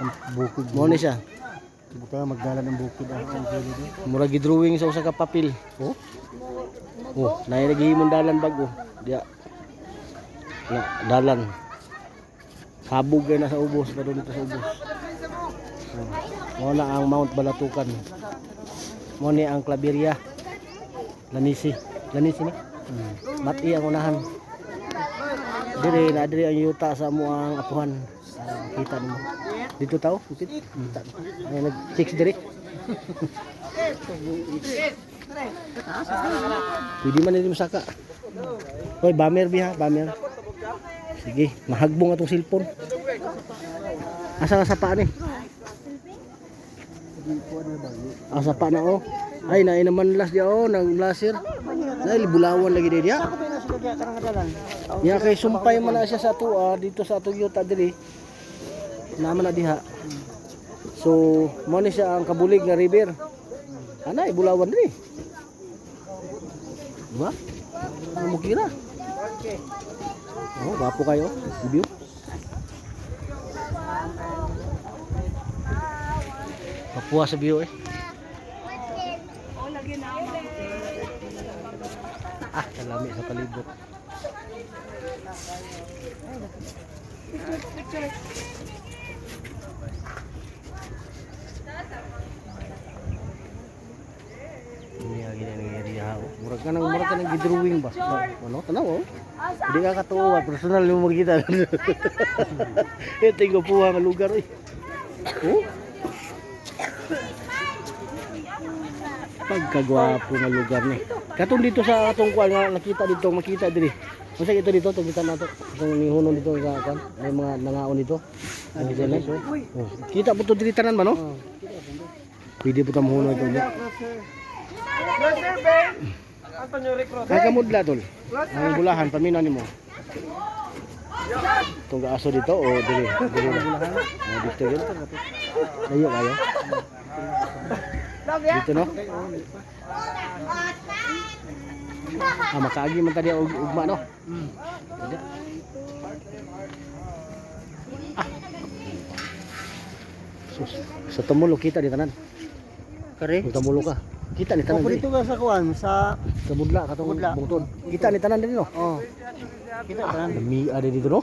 Ang bukid. Mo ni siya. Buta magdala ng bukid ang ang din. Mura gidrawing sa usa ka papel. Oh, Oh, nay naghihimong dalan bago. Diya. Na, dalan. Habog kay na sa ubos, pa dito sa ubos. Oh. Mo na ang Mount Balatukan. Mo ni ang Claveria. Lanisi. Lanisi ni. hmm. Mati ang unahan. Dire na dire ang yuta sa mo ang apuhan. Ah, kita mo. Dito tao, kita. Kita. Ay nag chicks dire. Pwede man nito masaka. Hoy, bamer biha, bamer. Sige, mahagbong atong cellphone. Asa nga sapa ni? Ah, sapa na oh. Ay, naay naman last dia oh, nang laser. Ay, bulawan lagi dia. Nya kay sumpay man na siya sa tuwa dito sa atong yuta diri. Naman na diha. So, mo ni siya ang kabulig nga river. Ana, ibulawan diri. Diba? Ano mo kira? Oh, bapo kayo. View. Papuha sa view eh. Ah, kalami sa palibot. Nangyari ha. Murag ka nang murag ka nang gidrawing ba? Ano? Tanaw oh. Hindi ka katuwa, personal mo magkita. Ito yung puha nga lugar eh. Oh. Pagkagwapo nga lugar ni. Katong dito sa atong kuan nga nakita dito, makita diri. Unsa ito dito, tong kita nato. Itong nihunon dito sa kuan, may mga nangaon dito. Ah, dito na. Oh. Kita po to diri tanan ba no? Pwede po ta mahuno ito. ulit. Ay kamudla tol. Ang bulahan paminaw nimo. Itong aso dito o diri? Diri na. Oh, dito yun. Layo kayo. Dito no? Ah, makaagi man tadi og ugma no? Hmm. Ada. Ah. Sus, sa tumulo kita di tanan. Kare. Kung tumulo ka. Kita ni tanan dito ka sa kuan sa Sa budla katong Budla. bungtod. Kita ni tanan diri no. oh. Kita kan. Dami ada dito no.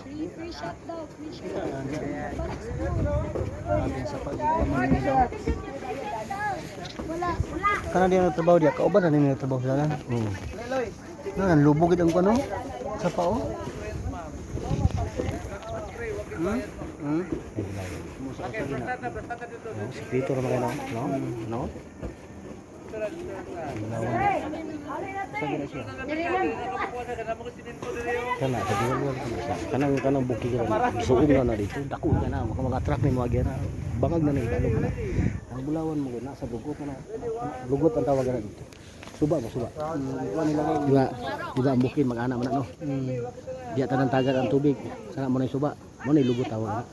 Atin sa pag Kana dia nagtrabaho dia, kauban na din nagtrabaho sa lan. Hmm. Nan lubog gid ang kuno. Sa pao. Hmm? Hmm? No, Spirito ra mga no. No? Kana sa dulo kana sa kanang kanang bukid ra. Suom na na dito. Dako ka na maka mga truck ni mo agi na. Bangag na ni dalog na. Ang bulawan mo na sa lugot na. Lugot ang tawag na dito. Suba mo suba. Diba, diba ang bukid mag-ana man no. Diya tanang tagat ang tubig. Sana mo na suba. Mo na yung lugot tawag na.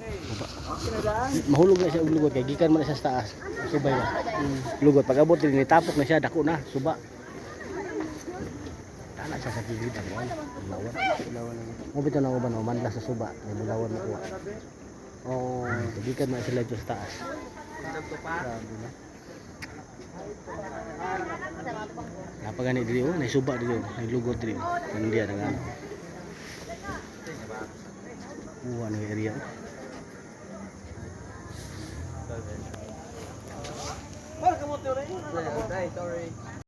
Mahulog na siya og lugot kay gikan man na siya sa taas. Subay ba. Lugot pag abot din tapok na siya dako na suba. Siya sa gilid ang wall. Bulawan. Ilawan na. Mo bitaw na uban no manla sa suba. May bulawan mo kuha. Oh. Gikan man sila sa taas. Na. Napagani diri oh, nay suba diri oh, nay lugot diri. Kanang diya nang ano. Uwan ng area. Welcome to the